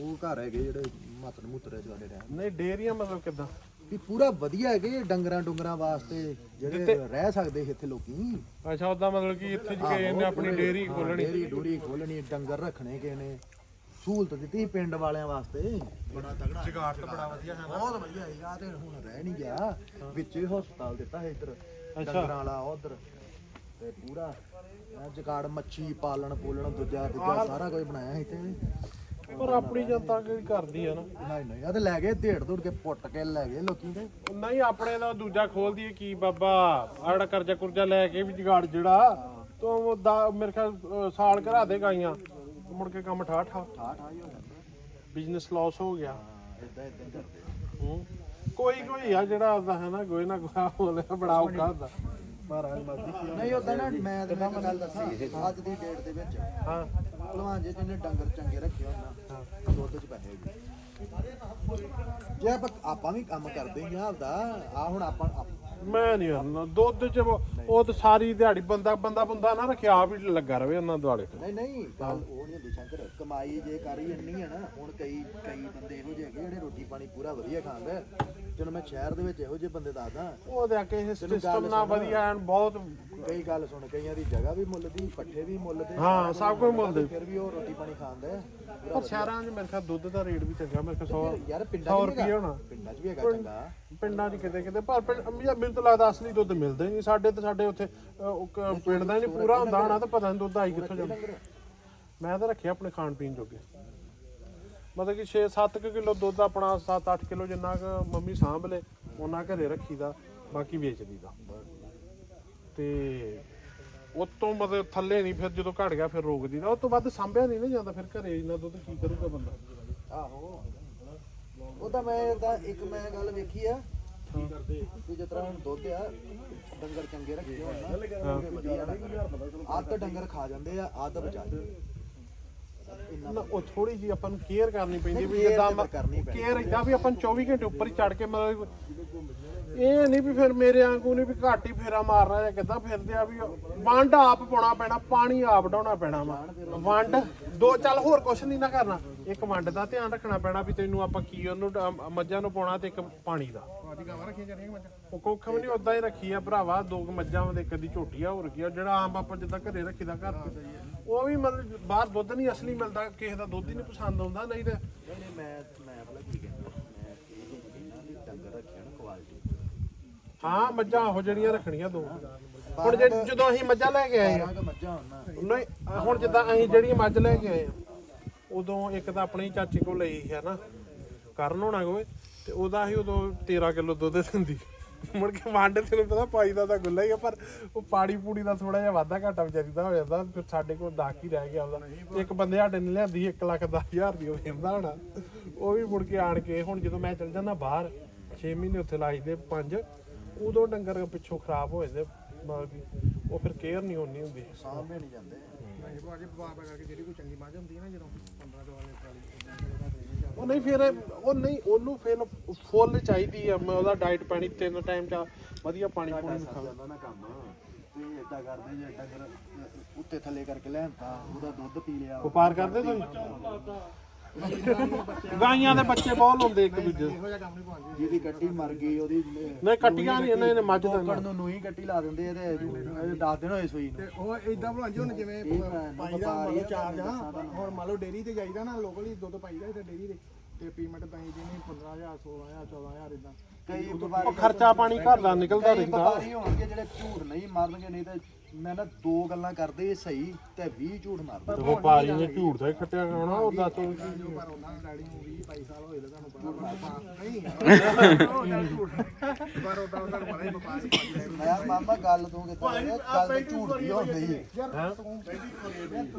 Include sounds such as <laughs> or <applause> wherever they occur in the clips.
ਉਹ ਘਰ ਹੈਗੇ ਜਿਹੜੇ ਮਾਤਰ ਮੂਤਰੇ ਚਵਾੜੇ ਰਹਿ ਨਹੀਂ ਡੇਰੀਆਂ ਮਤਲਬ ਕਿਦਾਂ? ਵੀ ਪੂਰਾ ਵਧੀਆ ਹੈਗੇ ਡੰਗਰਾਂ ਡੁੰਗਰਾਂ ਵਾਸਤੇ ਜਿਹੜੇ ਰਹਿ ਸਕਦੇ ਇੱਥੇ ਲੋਕੀ। ਅੱਛਾ ਉਦਾਂ ਮਤਲਬ ਕਿ ਇੱਥੇ ਜੇ ਨੇ ਆਪਣੀ ਡੇਰੀ ਖੋਲਣੀ ਡੇਰੀ ਡੂਰੀ ਖੋਲਣੀ ਡੰਗਰ ਰੱਖਣੇ ਕਿਸੇ ਨੇ। ਸਹੂਲਤ ਦਿੱਤੀ ਪਿੰਡ ਵਾਲਿਆਂ ਵਾਸਤੇ। ਬੜਾ ਤਗੜਾ। ਜਗਾੜ ਤਾਂ ਬੜਾ ਵਧੀਆ ਹੈ। ਬਹੁਤ ਵਧੀਆ ਹੈਗਾ ਤੇ ਹੁਣ ਰਹਿ ਨਹੀਂ ਗਿਆ। ਵਿੱਚ ਹੀ ਹਸਪਤਾਲ ਦਿੱਤਾ ਹੈ ਇੱਧਰ ਡੰਗਰਾਂ ਵਾਲਾ ਉਧਰ। ਤੇ ਪੂਰਾ ਜਗਾੜ ਮੱਛੀ ਪਾਲਣ ਪੋਲਣ ਦੂਜਾ ਦੂਜਾ ਸਾਰਾ ਕੁਝ ਬਣਾਇਆ ਇੱਥੇ। ਪਰ ਆਪਣੀ ਜਨਤਾ ਕੀ ਕਰਦੀ ਆ ਨਾ? ਨਹੀਂ ਨਹੀਂ ਆ ਤੇ ਲੈ ਗਏ ਢੇੜ ਢੂੜ ਕੇ ਪੁੱਟ ਕੇ ਲੈ ਗਏ ਲੋਕੀ ਤੇ। ਨਹੀਂ ਆਪਣੇ ਦਾ ਦੂਜਾ ਖੋਲ ਦਈਏ ਕੀ ਬਾਬਾ ਆੜਾ ਕਰਜ਼ਾ ਕੁਰਜ਼ਾ ਲੈ ਕੇ ਵੀ ਜਗਾੜ ਜਿਹੜਾ ਤੋਂ ਦਾ ਮੇਰੇ ਖਿਆਲ ਅ, ਸਾਲ ਘਰਾ ਦੇ ਗਾਈਆਂ। ਮੁੜ ਕੇ ਕੰਮ ਠਾ ਠਾ ਠਾ ਠਾ ਹੀ ਹੋ ਜਾਂਦਾ। ਬਿਜ਼ਨਸ ਲਾਸ ਹੋ ਗਿਆ। ਇਦਾਂ ਇਦਾਂ ਹੀ ਕਰਦੇ ਹੂੰ। ਕੋਈ ਕੋਈ ਆ ਜਿਹੜਾ ਆਦਾ ਹੈ ਨਾ ਕੋਈ ਨਾ ਕੋਈ ਬੜਾ ਔਖਾ ਹੁੰਦਾ। ਮਹਾਰਾਜ ਮਰਦੀ ਨਹੀਂ ਉਦਾਂ ਨਾ ਮੈਂ ਤੇ ਮੈਂ ਗੱਲ ਦੱਸਾਂ ਅੱਜ ਦੀ ਡੇਟ ਦੇ ਵਿੱਚ ਹਾਂ। ਭਲਵਾਨ ਜੇ ਜਿਹਨੇ ਡੰਗਰ ਚੰਗੇ ਰੱਖੇ ਹੋਣ ਨਾ ਦੁੱਧ ਚ ਪੈਸੇ ਜੇ ਆਪਾਂ ਆਪਾਂ ਵੀ ਕੰਮ ਕਰਦੇ ਹੀ ਆਪਦਾ ਆ ਹੁਣ ਆਪਾਂ ਆਪ- ਮੈਂ ਨਹੀਂ ਹਰਨਾ ਦੁੱਧ ਚ ਉਹ ਉਹ ਤਾਂ ਸਾਰੀ ਦਿਹਾੜੀ ਬੰਦਾ ਬੰਦਾ ਬੰਦਾ ਨਾ ਰੱਖਿਆ ਆਪ ਹੀ ਲੱਗਾ ਰਵੇ ਉਹਨਾਂ ਦੁਆਲੇ ਨਹੀਂ ਨਹੀਂ ਗੱਲ ਉਹ ਨਹੀਂ ਹੁੰਦੀ ਸ਼ੰਕਰ। ਕਮਾਈ ਜੇ ਕਰ ਹੀ ਇੰਨੀ ਹੈ ਨਾ ਹੁਣ ਕਈ ਕਈ ਬੰਦੇ ਇਹੋ ਜਿਹੇ ਹੈਗੇ ਜਿਹੜੇ ਰੋਟੀ ਪਾਣੀ ਪੂਰਾ ਵਧੀਆ ਖਾਂਦੇ। ਜਦੋਂ ਮੈਂ ਸ਼ਹਿਰ ਦੇ ਵਿੱਚ ਇਹੋ ਜਿਹੇ ਬੰਦੇ ਦੱਸਦਾ। ਉਹਦੇ ਆ ਕੇ ਸਿਸਟਮ ਨਾ ਸੁਣ। ਵਧੀਆ ਐਨ ਬਹੁਤ ਕਈ ਗੱਲ ਸੁਣ ਕਈਆਂ ਦੀ ਜਗ੍ਹਾ ਵੀ ਮੁੱਲ ਦੀ ਪੱਠੇ ਵੀ ਮੁੱਲ ਦੇ ਹਾਂ, ਸਭ ਕੁਝ ਮੁੱਲ ਦੇ। ਫਿਰ ਵੀ ਉਹ ਰੋਟੀ ਪਾਣੀ ਖਾਂਦੇ ਪੂਰਾ ਸ਼ਹਿਰਾਂ 'ਚ ਮੇਰੇ ਖਿਆਲ ਦੁੱਧ ਦਾ ਰੇਟ ਵੀ ਚੰਗਾ ਮੇਰੇ ਖਿਆਲ 100 ਯਾਰ ਪਿੰਡਾਂ 100 ਚ ਵੀ ਰੁਪਏ ਹੈਗਾ। ਹੋਣਾ। ਪਿੰਡਾਂ 'ਚ ਵੀ ਹੈਗਾ ਚੰਗਾ। ਪਿੰਡਾਂ 'ਚ ਕਿਤੇ ਕਿਤੇ ਪਰ ਮੈਨੂੰ ਤਾਂ ਲੱਗਦਾ ਅਸਲੀ ਦੁੱਧ ਮਿਲਦਾ ਨਹੀਂ। ਸਾਡੇ ਤੇ ਸਾਡੇ ਉੱਥੇ ਪਿੰਡ ਦਾ ਨਹੀਂ ਪੂਰਾ ਹੁੰਦਾ ਹੋਣਾ ਤਾਂ ਪਤਾ ਨਹੀਂ ਦੁੱਧ ਆਈ ਕਿੱਥੋਂ ਜਾਂਦਾ। ਮੈਂ ਤਾਂ ਰੱਖਿਆ ਆਪਣੇ ਖਾਣ ਪੀਣ ਜੋਗੇ। ਮਤਲਬ ਕਿ 6-7 ਕਿਲੋ ਦੁੱਧ ਆਪਣਾ 7-8 ਕਿਲੋ ਜਿੰਨਾ ਕੁ ਮੰਮੀ ਸਾਂਭ ਲੇ ਉਹਨਾਂ ਘਰੇ ਰੱਖੀਦਾ ਬਾਕੀ ਵੇਚ ਦੀਦਾ ਤੇ ਉਹ ਤੋਂ ਮਤਲਬ ਥੱਲੇ ਨਹੀਂ ਫਿਰ ਜਦੋਂ ਘਟ ਗਿਆ ਫਿਰ ਰੋਕ ਦੀਦਾ ਉਹ ਤੋਂ ਵੱਧ ਸਾਂਭਿਆ ਨਹੀਂ ਨਾ ਜਾਂਦਾ ਫਿਰ ਘਰੇ ਇੰਨਾ ਦੁੱਧ ਕੀ ਕਰੂਗਾ ਬੰਦਾ? ਆਹੋ। ਉਹ ਤਾਂ ਮੈਂ ਤਾਂ ਇੱਕ ਮੈਂ ਗੱਲ ਵੇਖੀ ਆ ਕੀ ਕਰਦੇ ਕਿ ਜਿਸ ਤਰ੍ਹਾਂ ਹੁਣ ਦੁੱਧ ਆ ਡੰਗਰ ਚੰਗੇ ਰੱਖੇ ਹੋਣ ਨਾ ਅੱਧ ਡੰਗਰ ਖਾ ਜਾਂਦੇ ਆ ਅੱਧ ਬਚਾ ਨਾ ਉਹ ਥੋੜੀ ਜੀ ਆਪਾਂ ਨੂੰ ਕੇਅਰ ਕਰਨੀ ਪੈਂਦੀ ਵੀ ਤਾਂ ਕਰਨੀ ਪੈਂਦੀ ਕੇਅਰ ਇਦਾਂ ਵੀ ਆਪਾਂ ਨੂੰ 24 ਘੰਟੇ ਉੱਪਰ ਹੀ ਚੜ ਕੇ ਮਤਲਬ ਇਹ ਨਹੀਂ ਵੀ ਫਿਰ ਮੇਰੇ ਵਾਂਗੂ ਨਹੀਂ ਵੀ ਘੱਟ ਹੀ ਫੇਰਾ ਮਾਰਨਾ ਜਾਂ ਕਿੱਦਾਂ ਫਿਰਦੇ ਆ ਵੀ ਵੰਡ ਆਪ ਪਾਉਣਾ ਪੈਣਾ, ਪਾਣੀ ਆਪ ਡਾਉਣਾ ਪੈਣਾ ਵਾ। ਵੰਡ, ਦੋ ਚੱਲ ਹੋਰ ਕੁਛ ਨਹੀਂ ਨਾ ਕਰਨਾ। ਇੱਕ ਵੰਡ ਦਾ ਧਿਆਨ ਰੱਖਣਾ ਪੈਣਾ ਵੀ ਤੈਨੂੰ ਆਪਾਂ ਕੀ ਉਹਨੂੰ ਡ- ਮੱਝਾਂ ਨੂੰ ਪਾਉਣਾ ਤੇ ਇੱਕ ਪਾਣੀ ਦਾ। ਉਹ ਕੁੱਖ ਵੀ ਨਹੀਂ ਉਦਾਂ ਹੀ ਰੱਖੀ ਆ ਭਰਾਵਾ, ਦੋ ਕੁ ਮੱਝਾਂ ਵਾ ਤੇ ਇੱਕ ਦੀ ਝੋਟੀ ਆ, ਹੋਰ ਕੀ ਆ, ਜਿਹੜਾ ਆਮ ਆਪਾਂ ਜਿੱਦਾਂ ਘਰੇ ਰੱਖੀਦਾ ਘਰ 'ਚ। ਉਹ ਵੀ ਮਤਲਬ ਬਾਹਰ ਦੁੱਧ ਨਹੀਂ ਅਸਲੀ ਮਿਲਦਾ, ਕਿਸੇ ਦਾ ਦੁੱਧ ਹੀ ਨਹੀਂ ਪਸੰਦ ਆਉਂਦਾ, ਨਹੀਂ ਤੇ ਨਹੀਂ ਮੈਂ ਮੈਂ ਪਤਾ ਕੀ ਕਹਿੰਦਾ, ਮੈਂ ਇਹ ਕਹਿੰਦਾ ਵੀ ਡੰਗਰ ਰੱਖਿਆ ਨਾ ਕੁਆਲਿਟੀ ਹਾਂ ਮੱਝਾਂ ਉਹ ਜਿਹੜੀਆਂ ਰੱਖਣੀਆਂ ਦੋ। ਹੁਣ ਜੇ ਜਦੋਂ ਅਸੀਂ ਮੱਝਾਂ ਲੈ ਕੇ ਆਏ ਆ ਤਾਂ ਮੱਝਾਂ ਨਹੀਂ ਹੁਣ ਜਿੱਦਾਂ ਅਸੀਂ ਜਿਹੜੀ ਮੱਝ ਲੈ ਕੇ ਆਏ ਆ ਉਦੋਂ ਇੱਕ ਤਾਂ ਆਪਣੀ ਚਾਚੀ ਕੋਲ ਲਈ ਹੈ ਨਾ ਕਰਨ ਹੋਣਾ ਕੋਈ ਤੇ ਉਹਦਾ ਹੀ ਉਦੋਂ 13 ਕਿਲੋ ਦੁੱਧ ਦਿੰਦੀ। ਮੁੜ ਕੇ ਵੰਡ ਤੈਨੂੰ ਪਤਾ ਪਾਈ ਦਾ ਤਾਂ ਗੁੱਲਾ ਹੀ ਆ ਪਰ ਉਹ ਪਾੜੀ ਪੂੜੀ ਦਾ ਥੋੜਾ ਜਿਹਾ ਵਾਧਾ ਘਾਟਾ ਵਿਚਾਰੀ ਦਾ ਹੋ ਜਾਂਦਾ ਫਿਰ ਸਾਡੇ ਕੋਲ ਦਾਕ ਹੀ ਰਹਿ ਗਿਆ ਉਹਦਾ। ਇੱਕ ਬੰਦੇ ਸਾਡੇ ਨੇ ਲਿਆਂਦੀ 1 ਲੱਖ 10 ਹਜ਼ਾਰ ਦੀ ਉਹ ਵੇਚਦਾ ਹੋਣਾ। ਉਹ ਵੀ ਮੁੜ ਕੇ ਆਣ ਕੇ ਹੁਣ ਜਦੋਂ ਮੈਂ ਚੱਲ ਜਾਂਦਾ ਬਾਹਰ 6 ਮਹੀਨੇ ਉੱਥੇ ਲਾਈਦੇ 5 ਉਦੋਂ ਡੰਗਰ ਪਿੱਛੋਂ ਖਰਾਬ ਹੋ ਜਾਂਦੇ ਮਤਲਬ ਕਿ ਉਹ ਫਿਰ ਕੇਅਰ ਨਹੀਂ ਹੋਣੀ ਹੁੰਦੀ। ਸਾਹਮਣੇ ਨਹੀਂ ਜਾਂਦੇ। ਨਹੀਂ ਭਾਜੀ ਬਾਬਾ ਕਰਕੇ ਜਿਹੜੀ ਕੋਈ ਚੰਗੀ ਮੱਝ ਹੁੰਦੀ ਹੈ ਨਾ ਜਦੋਂ 15 ਤੋਂ ਵਾਲੇ 40 ਉਹ ਨਹੀਂ ਫਿਰ ਉਹ ਨਹੀਂ ਉਹਨੂੰ ਫਿਰ ਫੁੱਲ ਚਾਹੀਦੀ ਆ ਮੈਂ ਉਹਦਾ ਡਾਈਟ ਪਾਣੀ ਤਿੰਨ ਟਾਈਮ ਚ ਵਧੀਆ ਪਾਣੀ ਪੂਣੀ ਖਾਵੇ ਜਾਂਦਾ ਨਾ ਕੰਮ। ਤੇ ਇਦਾਂ ਕਰਦੇ ਜੇ ਡੰਗਰ ਉੱਤੇ ਥੱਲੇ ਕਰਕੇ ਲੈਂਦਾ ਉਹਦਾ ਦੁੱਧ ਪੀ ਲਿਆ। ਵਪਾਰ ਕਰਦੇ ਤੁਸੀਂ? ਗਾਈਆਂ ਦੇ ਬੱਚੇ ਬਹੁਤ ਹੁੰਦੇ ਇੱਕ ਦੂਜੇ ਦੇ। ਇਹੋ ਜਿਹਾ ਕੰਮ ਨਹੀਂ ਭਾਜੀ ਜਿਹਦੀ ਕੱਟੀ ਮਰ ਗਈ ਉਹਦੀ ਨਹੀਂ ਕੱਟੀਆਂ ਨਹੀਂ ਇਹਨਾਂ ਨੇ ਮੱਝ ਦਾ ਟੋਕਣ ਨੂੰ ਨੂਈ ਕੱਟੀ ਲਾ ਦਿੰਦੇ ਆ ਤੇ ਇਹ 10 ਦਿਨ ਹੋਏ ਸੂਈ ਨੂੰ ਤੇ ਉਹ ਇਦਾਂ ਭਾਜੀ ਹੁਣ ਜਿਵੇਂ ਇਹ ਭੈਣ ਨੂੰ ਪਾਈ ਦਾ ਮੰਨ ਹੀ ਲਓ ਆ, ਚਾਰ ਜਾਂ। ਹੁਣ ਮੰਨ ਲਓ ਡੇਰੀ ਤੇ ਜਾਈਦਾ ਨਾ ਲੋਕਲੀ ਦੁੱਧ ਪਾਈਦਾ ਤੇ ਡੇਰੀ ਦੇ ਤੇ ਪੇਮੈਂਟ ਤਾਂ ਜਿਹਨੇ 15000 16000 14000 ਇਦਾਂ ਕਈ ਉਹ ਵਪਾਰੀ ਖਰਚਾ ਪਾਣੀ ਘਰ ਦਾ ਨਿਕਲਦਾ ਕਈ ਰਹਿੰਦਾ। ਵਪਾਰੀ ਹੋਣਗੇ ਜਿਹੜੇ ਝੂਠ ਨਹੀਂ ਮਾਰਨਗੇ ਨਹੀਂ ਤੇ ਮੈਂ ਨਾ ਦੋ ਗੱਲਾਂ ਕਰਦੇ ਸਹੀ ਤੇ 20 ਝੂਠ ਮਾਰਦੇ। ਵਪਾਰੀ ਨੇ ਝੂਠ ਦਾ ਹੀ ਖੱਟਿਆ ਖਾਣਾ ਉਹਦਾ ਤੋਂ ਪਰ ਉਹਨਾਂ ਦੀ ਡੈਡੀ ਨੂੰ 20 22 ਸਾਲ ਹੋਏ ਤਾਂ ਤੁਹਾਨੂੰ ਪਤਾ ਨਹੀਂ <laughs> ਉਹ ਚੱਲ ਝੂਠ। ਪਰ ਉਹ ਤਾਂ ਤੁਹਾਨੂੰ ਪਤਾ ਹੀ ਵਪਾਰ ਹੀ ਮੈਂ ਮਾਮਾ ਗੱਲ ਤੂੰ ਕਿੱਦਾਂ ਗੱਲ ਤਾਂ ਝੂਠ ਦੀ ਹੁੰਦੀ ਹੈ।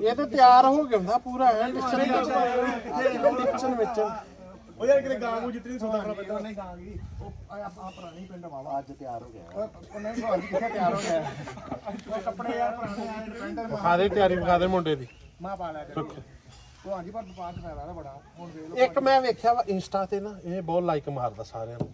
ਇਹ ਤਾਂ ਤਿਆਰ ਹੋ ਗਿਆ ਹੁੰਦਾ ਪੂਰਾ ਹੈ ਟਿਕਚਨ ਵਿੱਚ। ਉਹ ਯਾਰ ਕਿਤੇ ਗਾਂ ਨੂੰ ਜਿੱਤਨੀ ਸੌਦਾ ਕਰਨਾ ਪੈਂਦਾ। ਨਹੀਂ ਗਾਂ ਗਈ। ਉਹ ਆ ਪੁਰਾਣੀ ਪਿੰਡ ਵਾਵਾ ਅੱਜ ਤਿਆਰ ਹੋ ਗਿਆ। ਉਹਨੇ ਭਾਜੀ ਕਿੱਥੇ ਤਿਆਰ ਹੋ ਗਿਆ? ਉਹ ਕੱਪੜੇ ਯਾਰ ਪੁਰਾਣੇ ਆਏ ਡਿਪੈਂਡਰ ਵਿਖਾ ਦੇ ਤਿਆਰੀ ਵਿਖਾ ਦੇ ਮੁੰਡੇ ਦੀ। ਮਾਂ ਪਾ ਲਿਆ ਕਰੀ। ਉਹ ਹਾਂਜੀ ਪਰ ਵਪਾਰ ਚ ਫਾਇਦਾ ਨਾ ਬੜਾ। ਹੁਣ ਵੇਖ ਲਓ ਇੱਕ ਮੈਂ ਵੇਖਿਆ ਵਾ ਇੰਸਟਾ ਤੇ ਨਾ ਇਹ ਬਹੁਤ ਲਾਈਕ ਮਾਰਦਾ ਸਾਰਿਆਂ ਨੂੰ।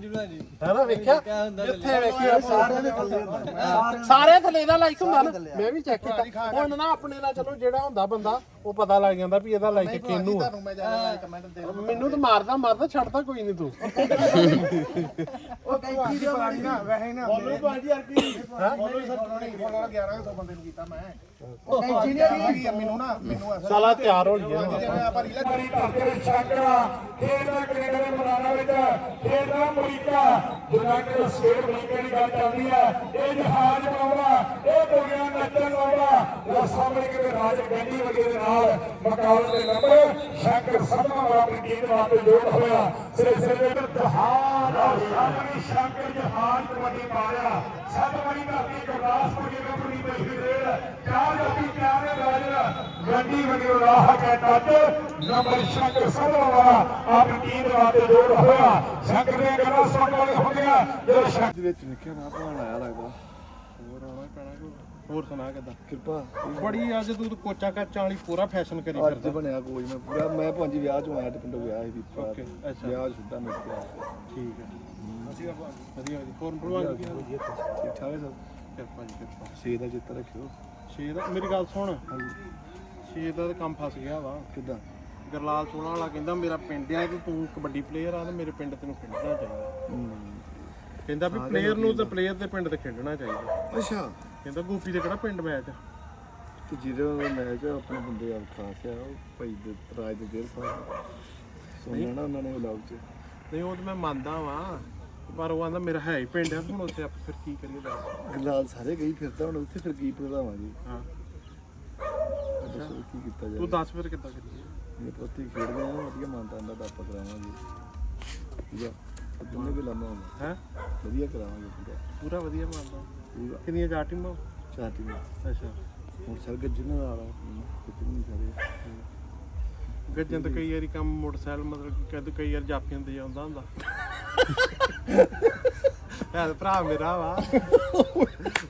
ਜੁਲਾ ਜੀ ਹੈ ਨਾ ਵੇਖਿਆ? ਜਿੱਥੇ ਵੇਖਿਆ ਸਾਰਿਆਂ ਦੇ ਥੱਲੇ ਹੁੰਦਾ। ਸਾਰੇ ਥੱਲੇ ਦਾ ਲਾਈਕ ਹੁੰਦਾ ਨਾ। ਮੈਂ ਵੀ ਚੈੱਕ ਕੀਤਾ। ਹੁਣ ਨਾ ਆਪਣੇ ਨਾਲ ਚਲੋ ਜਿਹੜਾ ਹੁੰਦਾ ਬੰਦਾ ਉਹ ਪਤਾ ਲੱਗ ਜਾਂਦਾ ਵੀ ਇਹਦਾ ਲਾਈਕ ਕਿਹਨੂੰ ਆ। ਤੁਹਾਨੂੰ ਮੈਂ ਜਾਣਾ ਕਮੈਂਟ ਦੇ ਮੈਨੂੰ ਤਾਂ ਮਾਰਦਾ ਮਾਰਦਾ ਛੱਡਦਾ ਕੋਈ ਨਹੀਂ ਤੂੰ। ਉਹ ਕੈਂਚੀ ਦਿਓ ਪਾਣੀ ਨਾ ਵੈਸੇ ਨਾ। ਬੋਲੋ ਭਾਜੀ ਯਾਰ ਕੀ ਬੋਲੋ ਸਰ ਨਹੀਂ ਬੋਲੋ 1100 ਬੰਦੇ ਨੂੰ ਕੀਤਾ ਮੈਂ। ਉਹ ਕੈਂਚੀ ਨਹੀਂ ਆ ਮੈਨੂੰ ਨਾ ਮੈਨੂੰ ਅਸਲ ਸਾਲਾ ਤਿਆਰ ਹੋ ਲਿਆ ਜਿਵੇਂ ਆਪਾਂ ਰੀਲਾ ਬੜੀ ਧਰਤੀ ਛਾਕਰਾ ਖੇਡਦਾ ਕੈਨੇਡਾ ਦੇ ਮੈਦਾਨਾਂ ਵਿੱਚ ਖੇਡਦਾ ਅਮਰੀਕਾ। ਯੂਨਾਈਟਿਡ ਸਟੇਟ ਅਮਰੀਕਾ ਦੀ ਗੱਲ ਚੱਲਦੀ ਹੈ ਇਹ ਜਹਾਜ਼ ਪਾਉਂਦਾ ਇਹ ਦੁਨੀਆ ਨੱਚਣ ਲਾਉਂਦਾ। ਉਹ ਸਾਹਮਣੇ ਕਿਤੇ ਰਾਜ ਗੰਢੀ ਵਗੇ ਦੇ ਨਾਲ ਮੁਕਾਬਲੇ ਦੇ ਨੰਬਰ ਸ਼ੰਕਰ ਸਰਮਾ ਵਾਲਾ ਆਪਣੀ ਟੀਮ ਵਾਸਤੇ ਜੋੜ ਹੋਇਆ। ਸਿਲਸਿਲੇ ਦੇ ਵਿੱਚ ਔਰ ਸਾਹਮਣੇ ਸ਼ੰਕਰ ਜਹਾਜ਼ ਕਬੱਡੀ ਪਾ ਸਭ ਬੜੀ ਧਰਤੀ ਗੁਰਦਾਸਪੁਰ ਦੀ ਕੰਪਨੀ ਪਈ ਰੇਡ ਚਾਰ ਜੱਤੀ ਪਿਆਰੇ ਰਾਜ ਗੰਢੀ ਵਗੇ ਰਾਹ ਕੇ ਟੱਚ ਨੰਬਰ ਸ਼ੰਕਰ ਸਰਮਾ ਵਾਲਾ ਆਪਣੀ ਟੀਮ ਵਾਸਤੇ ਜੋੜ ਹੋਇਆ। ਸ਼ੰਕਰ ਦੀਆਂ ਗੱਲਾਂ ਸੁਣਨ ਵਾਲੇ ਹੁੰਦੀਆਂ ਜਦੋਂ ਸ਼ੰਕਰ ਵਿੱਚ ਨਿੱਕਿਆ ਨਾ ਭਾਣ ਆਇਆ ਲੱਗਦਾ। ਹੋਰ ਆਉਣਾ ਪੈਣਾ ਕੋਈ। ਹੋਰ ਸੁਣਾ ਕਿੱਦਾਂ? ਕਿਰਪਾ। ਬੜੀ ਅੱਜ ਤੂੰ ਕੋਚਾ ਕਾਚਾ ਵਾਲੀ ਪੂਰਾ ਫੈਸ਼ਨ ਕਰੀ ਅੱਜ ਫਿਰਦਾ। ਬਣਿਆ ਕੋਈ ਮੈਂ ਪੂਰਾ ਮੈਂ ਭਾਂਜੀ ਵਿਆਹ ਚ ਆਇਆ ਤੇ ਪਿੰਡੋਂ ਵਿਆਹ ਸੀ ਵੀਪਾ Okay, ਅੱਛਾ। ਵਿਆਹ ਛੁੱਟਾ ਮਿਲ ਗਿਆ। ਠੀਕ ਹੈ। ਵਧੀਆ ਵਧੀਆ। ਹੋਰ ਭਲਵਾਨ ਕੀ ਹਾਲ? ਠੀਕ ਠਾਕ ਹੈ ਸਭ? ਕਿਰਪਾ ਜੀ ਕਿਰਪਾ। ਛੇ ਦਾ ਚਿੱਤ ਰੱਖਿਓ। ਛੇ ਦਾ ਮੇਰੀ ਗੱਲ ਸੁਣ। ਹਾਂਜੀ। ਛੇ ਦਾ ਤਾਂ ਕੰਮ ਫਸ ਗਿਆ ਵਾ। ਕਿੱਦਾਂ? ਗਰਲਾਲ ਸੋਹਣਾ ਵਾਲਾ ਕਹਿੰਦਾ ਮੇਰਾ ਪਿੰਡ ਆ ਤੇ ਤੂੰ ਕਬੱਡੀ ਪਲੇਅਰ ਆ ਤੇ ਮੇਰੇ ਪਿੰਡ ਤੈਨੂੰ ਖੇਡਣਾ ਚਾਹੀਦਾ। ਕਹਿੰਦਾ ਵੀ ਪਲੇਅਰ ਨੂੰ ਤੇ ਪਲੇਅਰ ਦੇ ਪਿੰਡ ਤੇ ਖੇਡਣਾ ਚਾਹੀਦਾ। ਅੱਛਾ। ਕਹਿੰਦਾ ਗੋਪੀ ਦੇ ਕਿਹੜਾ ਪਿੰਡ ਮੈਚ ਤੇ ਜਿਹਦੇ ਮੈਚ ਆਪਣੇ ਬੰਦੇ ਆ ਖਾਸ ਆ ਉਹ ਭਾਈ ਦੇ ਰਾਜ ਦੇ ਦੇਰ ਸਾਹਿਬ ਸੁਣਿਆ ਨਾ ਉਹਨਾਂ ਨੇ ਵਲੌਗ ਚ। ਨਹੀਂ ਉਹ ਤਾਂ ਮੈਂ ਮੰਨਦਾ ਵਾਂ ਪਰ ਉਹ ਆਂਦਾ ਮੇਰਾ ਹੈ ਹੀ ਪਿੰਡ ਆ ਹੁਣ ਉੱਥੇ ਆਪਾਂ ਫਿਰ ਕੀ ਕਰੀਏ ਦੱਸ। ਗਲਾਲ ਸਾਰੇ ਗਈ ਫਿਰਦਾ ਹੁਣ ਉੱਥੇ ਫਿਰ ਕੀ ਪ੍ਰਧਾਵਾਂਗੇ ਹਾਂ। ਦੱਸੋ ਕੀ ਕੀਤਾ ਜਾਵੇ। ਤੂੰ ਦੱਸ ਫਿਰ ਕਿੱਦਾਂ ਕਰੀਏ? ਇਹ ਪ੍ਰਤੀ ਖੇਡਦੇ ਆ ਵਧੀਆ ਮਾਨਤਾ ਦਾ ਦਾਪਾ ਕਰਾਵਾਂਗੇ। ਠੀਕ ਆ? ਦੋਨੇ ਵੀ ਲਾਮਾ ਹੈ? ਵਧੀਆ ਕਰਾਵਾਂਗੇ ਪੂਰਾ। ਪੂਰਾ ਵਧੀਆ ਮੰਨਦਾ ਪੂਰਾ। ਕਿੰਨੀਆਂ ਚਾਰ ਟੀਮਾਂ ਚਾਰ ਟੀਮਾਂ ਅੱਛਾ। ਹੁਣ ਸਰ ਗੱਜਣ ਨਾਲ ਆ। ਕਿਤੇ ਨਹੀਂ ਸਾਰੇ। ਗੱਜਾਂ ਤਾਂ ਕਈ ਵਾਰੀ ਕੰਮ ਮੋਟਰਸਾਈਕਲ ਮਤਲਬ ਕਿ ਕਦ ਕਈ ਵਾਰ ਜਾਪੀਆਂ ਤੇ ਜਾਂਦਾ ਹੁੰਦਾ। ਯਾਰ ਭਰਾ ਮੇਰਾ ਵਾ।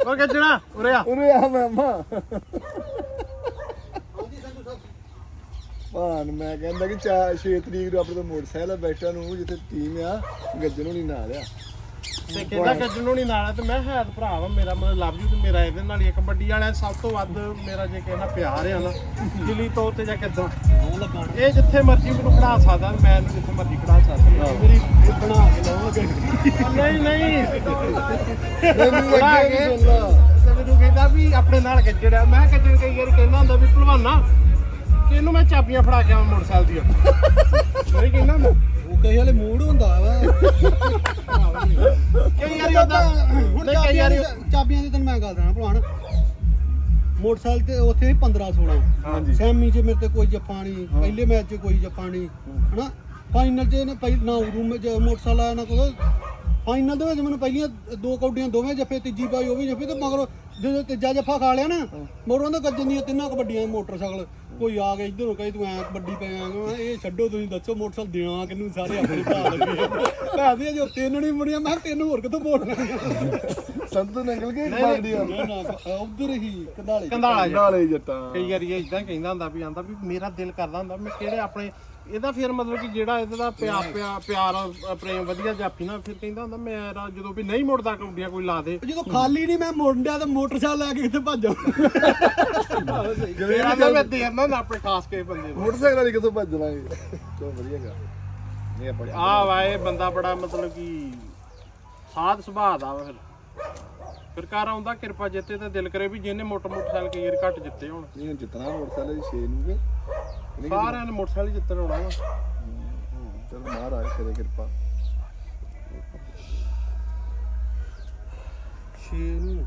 ਹੋਰ ਗੱਜਣਾ? ਉਰੇ ਆ। ਉਰੇ ਆ ਮਾਮਾ। ਭਾਨ ਮੈਂ ਕਹਿੰਦਾ ਕਿ 6 ਤਰੀਕ ਨੂੰ ਆਪਣੇ ਤੋਂ ਮੋਟਰਸਾਈਕਲ ਆ ਬੈਠਾ ਨੂੰ ਜਿੱਥੇ ਟੀਮ ਆ ਗੱਜਣ ਹੋਣੀ ਨਾਲ ਆ। ਤੇ ਕਹਿੰਦਾ ਗੱਜਣ ਨੂੰ ਨਹੀਂ ਨਾਲ ਆ ਤੇ ਮੈਂ ਹੈ ਤਾਂ ਭਰਾ ਵਾ ਮੇਰਾ ਮਤਲਬ ਲਵ ਯੂ ਤੇ ਮੇਰਾ ਇਹਦੇ ਨਾਲ ਹੀ ਆ। ਕਬੱਡੀ ਵਾਲਿਆਂ 'ਚ ਸਭ ਤੋਂ ਵੱਧ ਮੇਰਾ ਜੇ ਕਹਿੰਦਾ ਪਿਆਰ ਆ ਨਾ ਦਿਲੀ ਤੌਰ ਤੇ ਜਾਂ ਕਿਦਾਂ? ਇਹ ਜਿੱਥੇ ਮਰਜ਼ੀ ਮੈਨੂੰ ਖੜਾ ਸਕਦਾ ਮੈਂ ਇਹਨੂੰ ਜਿੱਥੇ ਮਰਜ਼ੀ ਖੜਾ ਸਕਦਾ। ਮੇਰੀ ਬਣਾ ਕੇ ਲਾਵਾਂਗੇ ਨਹੀਂ ਨਹੀਂ। ਮੈਨੂੰ ਬਣਾ ਅੱਗੇ ਕੇ ਵੀ ਸੁਣ ਲਾ। ਤੇ ਮੈਨੂੰ ਕਹਿੰਦਾ ਵੀ ਆਪਣੇ ਨਾਲ ਗੱਜੜਿਆ ਮੈਂ ਗੱਜਣ ਕਈ ਵਾਰੀ ਕਹਿੰਦਾ ਹੁੰਦਾ ਵੀ ਭਲਵਾਨਾ ਕਿ ਇਹਨੂੰ ਮੈਂ ਚਾਬੀਆਂ ਫੜਾ ਕੇ ਆਵਾਂ ਮੋਟਰਸਾਈਕਲ ਦੀਆਂ? <laughs> ਨਹੀਂ ਕਹਿੰਦਾ ਹੁੰਦਾ ਉਹ ਮੂਡ ਹੁੰਦਾ ਵਾ। ਕਈ ਹੁਣ ਕਈ ਚਾਬੀਆਂ ਦੀ ਚਾਬੀਆਂ ਦੀ ਤੈਨੂੰ ਮੈਂ ਗੱਲ ਦੱਸਣਾ ਭਲਵਾਨ। ਮੋਟਰਸਾਈਕਲ ਤੇ ਉੱਥੇ 15 16 ਹਾਂਜੀ। ਸੈਮੀ 'ਚ ਮੇਰੇ ਤੇ ਕੋਈ ਜੱਫਾ ਨਹੀਂ ਪਹਿਲੇ ਮੈਚ 'ਚ ਕੋਈ ਜੱਫਾ ਨਹੀਂ ਹਨਾ? ਫਾਈਨਲ 'ਚ ਇਹਨੇ ਪਹਿਲ ਨਾ ਉਦੋਂ ਚ ਮੋਟਰਸਾਈਕਲ ਆਇਆ ਨਾ ਕੋਲ ਫਾਈਨਲ ਦੇ ਵਿੱਚ ਮੈਨੂੰ ਪਹਿਲੀਆਂ ਦੋ ਕੌਡੀਆਂ ਦੋਵੇਂ ਜੱਫੇ ਤੀਜੀ ਪਾਈ ਉਹ ਵੀ ਜੱਫੇ ਤੇ ਮਗਰ ਜਦੋਂ ਤੀਜਾ ਜੱਫਾ ਖਾ ਲਿਆ ਨਾ ਮਗਰੋਂ ਤਾਂ ਗੱਜਣ ਦੀਆਂ ਤਿੰਨਾਂ ਕਬੱਡੀਆਂ ਮੋਟਰਸਾਈਕਲ। ਕੋਈ ਆ ਕੇ ਇਧਰੋਂ ਕਹੇ ਤੂੰ ਐ ਕਬੱਡੀ ਪੈ ਆ ਇਹ ਛੱਡੋ ਤੁਸੀਂ ਦੱਸੋ ਮੋਟਰਸਾਈਕਲ ਦੇਣਾ ਕਿਨੂੰ ਸਾਰੇ ਆਪਣੇ ਭਰਾ ਲੱਗੇ ਭਾਵੇਂ ਜੋ ਤਿੰਨ ਨਹੀਂ ਮੁੜੀਆਂ ਮੈਂ ਤਿੰਨ ਹੋਰ ਕਿੱਥੋਂ ਮੋੜਨਾ ਸੰਤੂ ਨੰਗਲ ਕੇ ਬਾਗੜੀ ਆ। ਨਾ ਨਾ ਉਧਰ ਹੀ ਕੰਧਾਲੇ ਕੰਧਾਲਾ ਜੱਟਾਂ। ਕਈ ਵਾਰੀ ਇਹ ਇਦਾਂ ਕਹਿੰਦਾ ਹੁੰਦਾ ਵੀ ਆਂਦਾ ਵੀ ਮੇਰਾ ਦਿਲ ਕਰਦਾ ਹੁੰਦਾ ਮੈਂ ਕਿਹੜੇ ਆਪਣੇ ਇਹਦਾ ਫਿਰ ਮਤਲਬ ਕਿ ਜਿਹੜਾ ਇਹਦਾ ਦਾ ਪਿਆਰ ਪਿਆਰ ਅ, ਪ੍ਰੇਮ ਵਧੀਆ ਜਾਪੀ ਨਾ ਫਿਰ ਕਹਿੰਦਾ ਹੁੰਦਾ ਮੇਰਾ ਜਦੋਂ ਵੀ ਨਹੀਂ ਮੁੜਦਾ ਕੌਡੀਆਂ ਕੋਈ ਲਾ ਦੇ। ਜਦੋਂ ਖਾਲੀ ਨਹੀਂ ਮੈਂ ਮੁੜਨ ਡਿਆ ਤੇ ਮੋਟਰਸਾਈਕਲ ਲੈ ਕੇ ਕਿੱਥੇ ਭੱਜ? ਮੇਰਾ ਤਾਂ ਮੈਂ ਦੇਣਾ ਹੁੰਦਾ ਆਪਣੇ ਖਾਸ ਕੇ ਬੰਦੇ ਨੂੰ। ਮੋਟਰਸਾਈਕਲ ਵਾਲੀ ਕਿੱਥੋਂ ਭੱਜ ਲਾਂਗੇ? ਚਲੋ ਵਧੀਆ ਗੱਲ। ਨਹੀਂ ਆਪਾਂ ਆ ਵਾ ਇਹ ਬੰਦਾ ਬੜਾ ਮਤਲਬ ਕਿ ਸਾਧ ਸੁਭਾਅ ਦਾ ਵਾ ਫਿਰ। ਫਿਰ ਘਰ ਆਉਂਦਾ ਕਿਰਪਾ ਜਿੱਤੇ ਤੇ ਦਿਲ ਕਰੇ ਵੀ ਜਿਹਨੇ ਮੋਟਰ ਮੋਟਰਸਾਈਕਲ ਕਈ ਵਾਰੀ ਘੱਟ ਜਿੱਤੇ ਹੋਣ। ਨਹੀਂ ਹੁਣ ਜਿੱਤਣਾ ਮੋਟਰਸਾਈਕਲ 6 ਨੂੰ ਕੇ ਸਾਰਿਆਂ ਨੇ ਮੋਟਰਸਾਈਕਲ ਜਿੱਤਣ ਆਉਣਾ ਵਾ। ਚਲ ਮਹਾਰਾਜ ਕਰੇ ਕਿਰਪਾ। ਛੇ ਨੂੰ।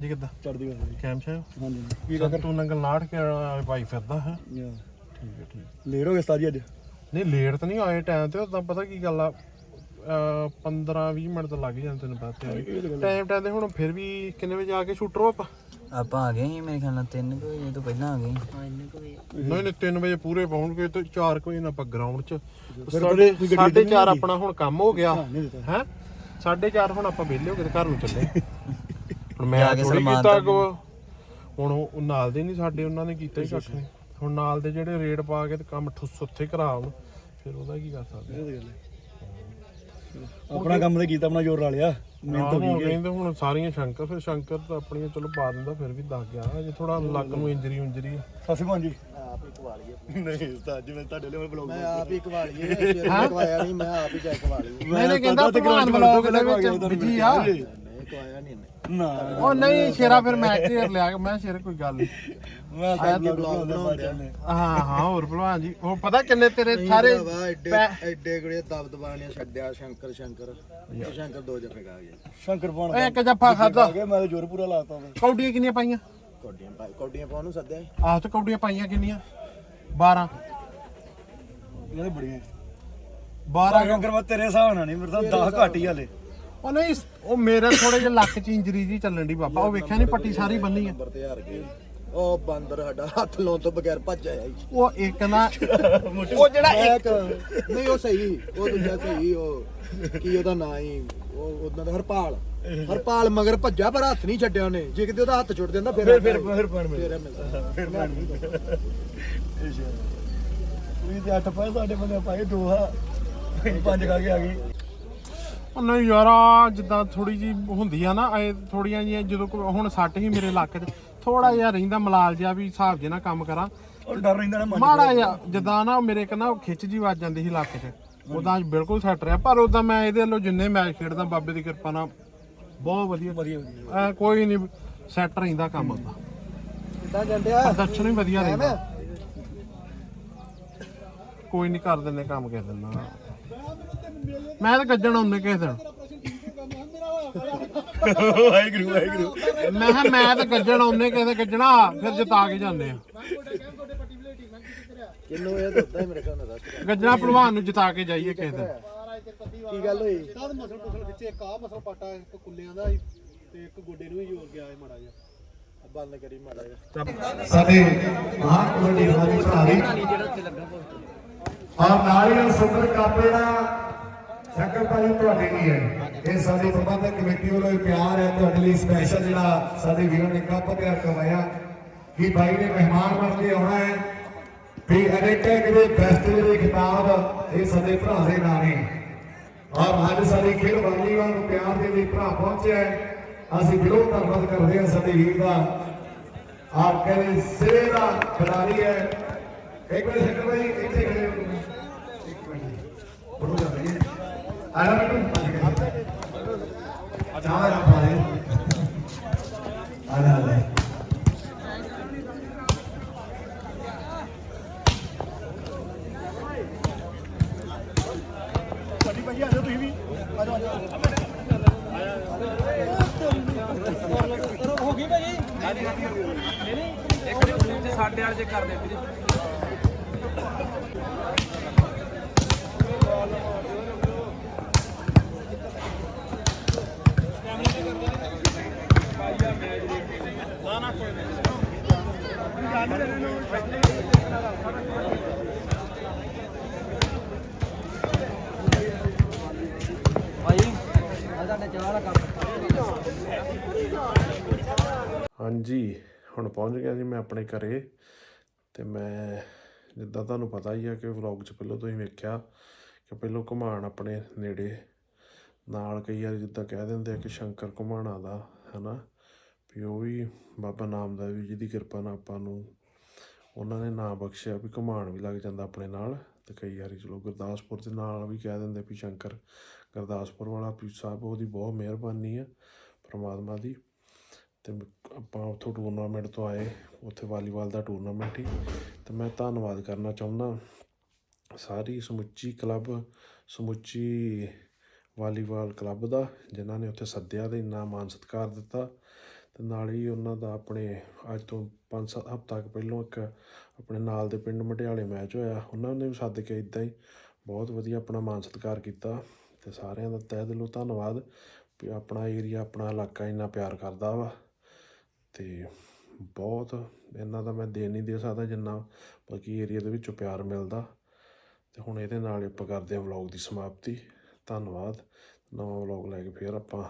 ਜੀ ਕਿੱਦਾਂ? ਚੜਦੀ ਗੱਲ ਕੈਮ ਸ਼ਾ ਹਾਂਜੀ। ਕੀ ਗੱਲ ਤੂੰ ਨੰਗਲ ਨਾੜ ਕੇ ਭਾਈ ਫਿਰਦਾ ਹੈ? ਯਾ ਠੀਕ ਹੈ ਠੀਕ ਲੇਟ ਹੋ ਗਏ ਸਾਜੀ ਅੱਜ? ਨਹੀਂ ਲੇਟ ਤਾਂ ਨਹੀਂ ਆਏ ਟਾਈਮ ਤੇ ਉਦਾਂ ਪਤਾ ਕੀ ਗੱਲ ਆ? 15 20 ਮਿੰਟ ਤਾਂ ਲੱਗ ਜਾਂਦੇ ਤੈਨੂੰ ਪਤਾ ਟਾਈਮ ਟਾਈਮ ਤੇ ਹੁਣ ਫਿਰ ਵੀ ਕਿੰਨੇ ਵਜੇ ਆ ਕੇ ਸ਼ੂਟਰ ਆਪਾਂ? ਆਪਾਂ ਆ ਗਏ ਸੀ ਮੇਰੇ ਖਿਆਲ ਨਾਲ 3 ਵਜੇ ਤੋਂ ਪਹਿਲਾਂ ਆ ਗਏ ਨਹੀਂ ਨਹੀਂ 3 ਵਜੇ ਪੂਰੇ ਪਹੁੰਚ ਗਏ ਤੇ 4 ਵਜੇ ਨਾਲ ਆਪਾਂ ਗਰਾਊਂਡ 'ਚ। ਸਾਡੇ 4:30 ਆਪਣਾ ਹੁਣ ਕੰਮ ਹੋ ਗਿਆ। ਹੈ 4:30 ਹੁਣ ਆਪਾਂ ਵਿਹਲੇ ਹੋ ਤੇ ਘਰ ਨੂੰ ਚੱਲੇ। <laughs> ਹੁਣ ਮੈਂ ਜਾ ਕੇ ਕੀਤਾ ਦਾ। ਕੋ ਹੁਣ ਉਹ ਨਾਲ ਦੇ ਨਹੀਂ ਸਾਡੇ ਉਹਨਾਂ ਨੇ ਕੀਤਾ ਹੀ ਕੱਖ ਨਹੀਂ। ਹੁਣ ਨਾਲ ਦੇ ਜਿਹੜੇ ਰੇਡ ਪਾ ਕੇ ਤੇ ਕੰਮ ਠੁੱਸ ਉੱਥੇ ਕਰਾਉਣ ਫਿਰ ਉਹਦਾ ਕੀ ਕਰ ਸਕਦੇ ਆਪਣਾ ਕੰਮ ਤੇ ਕੀਤਾ ਆਪਣਾ ਜ਼ੋਰ ਲਾ ਲਿਆ ਮਿਹਨਤ ਹੋ ਗਈ ਕਹਿੰਦੇ ਹੁਣ ਸਾਰੀਆਂ ਸ਼ੰਕਰ ਫਿਰ ਸ਼ੰਕਰ ਤਾਂ ਆਪਣੀਆਂ ਚਲੋ ਪਾ ਦਿੰਦਾ ਫਿਰ ਵੀ ਦੱਸ ਗਿਆ ਜੇ ਥੋੜਾ ਲੱਕ ਨੂੰ ਇੰਜਰੀ ਉਂਜਰੀ ਸਸੀ ਭਾਂਜੀ ਆਪ ਹੀ ਕਵਾ ਲਈਏ ਨਹੀਂ ਉਸਤਾਦ ਜਿਵੇਂ ਤੁਹਾਡੇ ਲਈ ਬਲੌਗ ਮੈਂ ਆਪ ਹੀ ਕਵਾ ਲਈਏ ਸ਼ੇਰ ਨੇ ਕਵਾਇਆ ਨਹੀਂ ਮੈਂ ਆਪ ਹੀ ਜਾ ਕਵਾ ਲਈ ਨਹੀਂ ਨਹੀਂ ਕਹਿੰਦਾ ਭਲਵਾਨ ਬਲੌਗ ਦੇ ਵਿੱਚ ਬਿਜ਼ੀ ਆ। ਨਹੀਂ ਇਹਨੇ ਨਾ ਉਹ ਨਹੀਂ ਸ਼ੇਰਾ ਫਿਰ ਮੈਂ ਕਲੀਅਰ ਲਿਆ ਕੇ ਮੈਂ ਸ਼ੇਰ ਕੋਈ ਗੱਲ ਨਹੀਂ ਮੈਂ ਆਇਆ ਤੇ ਬਲੌਗ ਬਣਾਉਂਦੇ ਹਾਂ ਹਾਂ ਹੋਰ ਭਲਵਾਨ ਜੀ। ਉਹ ਪਤਾ ਕਿੰਨੇ ਤੇਰੇ ਸਾਰੇ ਐਡੇ ਪੈ- ਐਡੇ ਗੜੇ ਦਬ ਦਬਾਣੇ ਛੱਡਿਆ ਸ਼ੰਕਰ ਸ਼ੰਕਰ। ਸ਼ੰਕਰ ਦੋ ਜੱਫੇ ਗਾ ਗਿਆ ਸ਼ੰਕਰ ਪਾਉਣ ਓਏ ਇੱਕ ਜੱਫਾ ਖਾਦਾ ਗਿਆ ਮੈਂ ਤਾਂ ਜ਼ੋਰ ਪੂਰਾ ਲਾਤਾ ਵਾ ਕੌਡੀਆਂ ਕਿੰਨੀਆਂ ਪਾਈਆਂ? ਕੋਡੀਆਂ ਪਾਈ ਕੋਡੀਆਂ ਪਾਉਣ ਨੂੰ ਸੱਦਿਆ ਸੀ। ਆਹ ਤੇ ਕੌਡੀਆਂ ਪਾਈਆਂ ਕਿੰਨੀਆਂ? 12 ਇਹ ਬੜੀਆਂ। 12 ਸ਼ੰਕਰ ਮੈਂ ਤੇਰੇ ਹਿਸਾਬ ਨਾਲ ਨਹੀਂ ਮੇਰੇ ਤਾਂ 10 ਘੱਟ ਹੀ ਹਲੇ। ਉਹ ਨਹੀਂ ਉਹ ਮੇਰੇ ਥੋੜੇ ਜਿਹਾ ਲੱਕ ਚ ਇੰਜਰੀ ਜੀ ਚੱਲਣ ਦੀ ਬਾਬਾ ਉਹ ਵੇਖਿਆ ਨਹੀਂ ਪੱਟੀ ਸਾਰੀ ਬੰਨੀ ਆ? ਨੰਬਰ ਤੇ ਹਾਰ ਗਏ। ਉਹ ਬਾਂਦਰ ਸਾਡਾ ਹੱਥ ਲਾਉਣ ਤੋਂ ਬਗੈਰ ਭੱਜ ਆਇਆ ਸੀ। ਉਹ ਇੱਕ ਨਾ ਉਹ ਜਿਹੜਾ ਇੱਕ ਨਹੀਂ ਉਹ ਸਹੀ ਉਹ ਦੂਜਾ ਸਹੀ ਉਹ ਕੀ ਉਹਦਾ ਨਾਂ ਹੀ ਉਹ ਉਹਦਾ ਦਾ ਹਰਪਾਲ। ਹਰਪਾਲ ਮਗਰ ਭੱਜਾ ਪਰ ਹੱਥ ਨਹੀਂ ਛੱਡਿਆ ਉਹਨੇ। ਜੇ ਕਿਤੇ ਉਹਦਾ ਹੱਥ ਛੁੱਟ ਜਾਂਦਾ ਫਿਰ ਫਿਰ ਫਿਰ ਪਾਣ ਫਿਰ ਮਿਲਦਾ। ਫਿਰ ਪਾਣ ਮਿਲ ਵੀ ਤੇ 8 ਪਾਏ ਸਾਡੇ ਬੰਦੇ ਪਾਏ ਦੋ ਆ। ਪੰਜ ਖਾ ਕੇ ਆ ਗਈ। ਉਹ ਨਹੀਂ ਯਾਰ ਆਹ ਜਿੱਦਾਂ ਥੋੜੀ ਜੀ ਹੁੰਦੀ ਆ ਨਾ ਐ ਥੋੜੀਆਂ ਜੀਆਂ ਜਦੋਂ ਕੋਈ- ਹੁਣ ਸੱਟ ਹੀ ਮੇਰੇ ਲੱਕ 'ਚ ਥੋੜਾ ਜਿਹਾ ਰਹਿੰਦਾ ਮਲਾਲ ਜਿਹਾ ਵੀ ਹਿਸਾਬ ਜੇ ਨਾਲ ਕੰਮ ਕਰਾਂ। ਉਹ ਡਰ ਰਹਿੰਦਾ ਨਾ ਮਨ ਮਾੜਾ ਜਿਹਾ ਜਿੱਦਾਂ ਨਾ ਮੇਰੇ ਇੱਕ ਨਾ ਖਿੱਚ ਜੀ ਵੱਜ ਜਾਂਦੀ ਸੀ ਲੱਕ 'ਚ। ਉਦਾਂ ਬਿਲਕੁਲ ਸੈੱਟ ਰਿਹਾ ਪਰ ਉਦਾਂ ਮੈਂ ਇਹਦੇ ਵੱਲੋਂ ਜਿੰਨੇ ਮੈਚ ਖੇਡਦਾ ਬਾਬੇ ਦੀ ਕਿਰਪਾ ਨਾਲ ਬਹੁਤ ਵਧੀਆ। ਵਧੀਆ ਵਧੀਆ ਐ ਕੋਈ ਨਹੀਂ ਸੈੱਟ ਰਹਿੰਦਾ ਕੰਮ ਹੁੰਦਾ ਕਿੱਦਾਂ ਜੰਡਿਆ ਪ੍ਰਦਰਸ਼ਨ ਵੀ ਵਧੀਆ ਰਹਿੰਦਾ। ਕੋਈ ਨਹੀਂ ਕਰ ਦਿੰਦੇ ਕੰਮ ਕਰ ਦਿੰਦਾ। ਮੈਂ ਤਾਂ ਗੱਜਣ ਆਉਂਦੇ ਕਿਸੇ ਦਿਨ। ਵਾਹਿਗੁਰੂ ਵਾਹਿਗੁਰੂ। ਮੈਂ ਕਿਹਾ ਮੈਂ ਤਾਂ ਗੱਜਣ ਆਉਂਦੇ ਕਿਸੇ ਦੇ ਗੱਜਣਾ ਫਿਰ ਜਿਤਾ ਕੇ ਜਾਂਦੇ ਆ। ਕਿੰਨੂ ਇਹ ਦਿੱਤਾ ਹੀ ਮੇਰੇ ਕੋਲ ਰਸਟ ਗੱਜਣਾ ਭਲਵਾਨ ਨੂੰ ਜਿਤਾ ਕੇ ਜਾਈਏ ਕਿਸੇ ਦਿਨ। ਕੀ ਗੱਲ ਹੋਈ? ਤਾਂ ਮਸਲ ਮਸਲ ਵਿੱਚ ਇੱਕ ਆ ਮਸਲ ਪਾਟਾ ਇੱਕ ਕੁੱਲਿਆਂ ਦਾ ਸੀ ਤੇ ਇੱਕ ਗੋਡੇ ਨੂੰ ਵੀ ਜੋਰ ਗਿਆ ਇਹ ਮਾੜਾ ਜਿਹਾ। ਬੰਦ ਕਰੀ ਮਾੜਾ ਜਿਹਾ। ਸਾਡੇ ਮਹਾਨ ਕਬੱਡੀ ਰਾਜੀ ਭਰਾਰੀ ਔਰ ਨਾਰੀਅਲ ਸੁੰਦਰ ਕਾਪੇ ਦਾ ਸ਼ੰਕਰ ਭਾਈ ਤੁਹਾਡੇ ਲਈ ਹੈ। ਇਹ ਸਾਡੀ ਪ੍ਰਬੰਧਕ ਕਮੇਟੀ ਵੱਲੋਂ ਇਹ ਪਿਆਰ ਹੈ, ਤੁਹਾਡੇ ਲਈ ਸਪੈਸ਼ਲ ਜਿਹੜਾ ਸਾਡੇ ਵੀਰਾਂ ਨੇ ਕੱਪ ਤਿਆਰ ਕਰਵਾਇਆ ਕਿ ਭਾਈ ਨੇ ਮਹਿਮਾਨ ਬਣ ਕੇ ਆਉਣਾ ਹੈ। ਵੀ ਅਨੇਕ ਦੇ ਬੈਸਟ ਜਿਹੜੇ ਖਿਤਾਬ ਇਹ ਸਾਡੇ ਭਰਾ ਦੇ ਨਾਂ ਨੇ। ਔਰ ਅੱਜ ਸਾਡੀ ਖੇਡ ਵਾਲੀਬਾਲ ਨੂੰ ਪਿਆਰ ਦੇ ਲਈ ਭਰਾ ਪਹੁੰਚਿਆ ਹੈ। ਅਸੀਂ ਦਿਲੋਂ ਧੰਨਵਾਦ ਕਰਦੇ ਹਾਂ ਸਾਡੇ ਵੀਰ ਦਾ। ਆਪ ਕਹਿੰਦੇ ਸਿਰੇ ਦਾ ਖਿਡਾਰੀ ਹੈ। ਇੱਕ ਮਿੰਟ ਸ਼ੰਕਰ ਭਾਈ ਇੱਥੇ ਖੜੇ ਹੋ। ਇੱਕ ਮਿੰਟ ਬੜੋ ਜਾ ਰਹੀ ਹੈ ਆਇਆ ਬੇਟੂ ਚਾਹ ਨਾ ਪਾ ਦੇ ਆਲਾ ਆਲਾ ਸਾਡੀ ਭਾਈ ਆ ਜਾਓ ਤੁਸੀਂ ਵੀ ਆ ਜਾਓ ਆ ਜਾਓ ਹਾਂਜੀ, ਹੁਣ ਪਹੁੰਚ ਗਿਆ ਜੀ ਮੈਂ ਆਪਣੇ ਘਰੇ ਤੇ ਮੈਂ ਜਿੱਦਾਂ ਤੁਹਾਨੂੰ ਪਤਾ ਹੀ ਆ ਕਿ ਵਲੌਗ 'ਚ ਪਹਿਲਾਂ ਤੁਸੀਂ ਵੇਖਿਆ ਕਿ ਪਹਿਲਾਂ ਘੁਮਾਣ ਆਪਣੇ ਨੇੜੇ ਨਾਲ ਕਈ ਵਾਰ ਜਿੱਦਾਂ ਕਹਿ ਦਿੰਦੇ ਆ ਕਿ ਸ਼ੰਕਰ ਘੁਮਾਣਾ ਦਾ, ਹਨਾ? ਵੀ ਉਹ ਵੀ ਬਾਬਾ ਨਾਮਦੇਵ ਜੀ ਦੀ ਕਿਰਪਾ ਨਾਲ ਆਪਾਂ ਨੂੰ ਉਹਨਾਂ ਨੇ ਨਾਮ ਬਖਸ਼ਿਆ ਵੀ ਘੁਮਾਣ ਵੀ ਲੱਗ ਜਾਂਦਾ ਆਪਣੇ ਨਾਲ ਤੇ ਕਈ ਵਾਰੀ ਚਲੋ ਗੁਰਦਾਸਪੁਰ ਦੇ ਨਾਲ ਵੀ ਕਹਿ ਦਿੰਦੇ ਵੀ ਸ਼ੰਕਰ ਗੁਰਦਾਸਪੁਰ ਵਾਲਾ ਪੀਰ ਸਾਹਿਬ ਉਹਦੀ ਬਹੁਤ ਮਿਹਰਬਾਨੀ ਆ ਪ੍ਰਮਾਤਮਾ ਦੀ ਤੇ ਆਪਾਂ ਉੱਥੋਂ ਟੂਰਨਾਮੈਂਟ ਤੋਂ ਆਏ, ਉੱਥੇ ਵਾਲੀਬਾਲ ਦਾ ਟੂਰਨਾਮੈਂਟ ਹੀ ਤੇ ਮੈਂ ਧੰਨਵਾਦ ਕਰਨਾ ਚਾਹੁੰਦਾ ਸਾਰੀ ਸਮੁੱਚੀ ਕਲੱਬ ਸਮੁੱਚੀ ਵਾਲੀਬਾਲ ਕਲੱਬ ਦਾ ਜਿਨ੍ਹਾਂ ਨੇ ਉੱਥੇ ਸੱਦਿਆ ਤੇ ਇੰਨਾ ਮਾਨ ਸਤਿਕਾਰ ਦਿੱਤਾ। ਤੇ ਨਾਲ ਹੀ ਉਹਨਾਂ ਦਾ ਆਪਣੇ ਅੱਜ ਤੋਂ 5-7 ਹਫ਼ਤਾ ਕੁ ਪਹਿਲਾਂ ਇੱਕ ਆਪਣੇ ਨਾਲ ਦੇ ਪਿੰਡ ਮਟਿਆਲੇ ਮੈਚ ਹੋਇਆ। ਉਹਨਾਂ ਨੇ ਵੀ ਸੱਦ ਕੇ ਇਦਾਂ ਹੀ ਬਹੁਤ ਵਧੀਆ ਆਪਣਾ ਮਾਨ ਸਤਿਕਾਰ ਕੀਤਾ ਤੇ ਸਾਰਿਆਂ ਦਾ ਤਹਿ ਦਿਲੋਂ ਧੰਨਵਾਦ ਵੀ ਆਪਣਾ ਏਰੀਆ ਆਪਣਾ ਇਲਾਕਾ ਇੰਨਾ ਪਿਆਰ ਕਰਦਾ ਵਾ ਤੇ ਬਹੁਤ ਇਹਨਾਂ ਦਾ ਮੈਂ ਦੇ ਨਹੀਂ ਦੇ ਸਕਦਾ ਜਿੰਨਾ ਬਾਕੀ ਏਰੀਆ ਦੇ ਵਿੱਚੋਂ ਪਿਆਰ ਮਿਲਦਾ। ਤੇ ਹੁਣ ਇਹਦੇ ਨਾਲ ਹੀ ਆਪਾਂ ਕਰਦੇ ਹਾਂ ਵਲੌਗ ਦੀ ਸਮਾਪਤੀ। ਧੰਨਵਾਦ। ਨਵਾਂ ਵਲੌਗ ਲੈ ਕੇ ਫੇਰ ਆਪਾਂ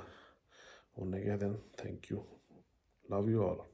ਉਹਨੇ ਕਿਹਾ ਦਿਨ। Thank you love you all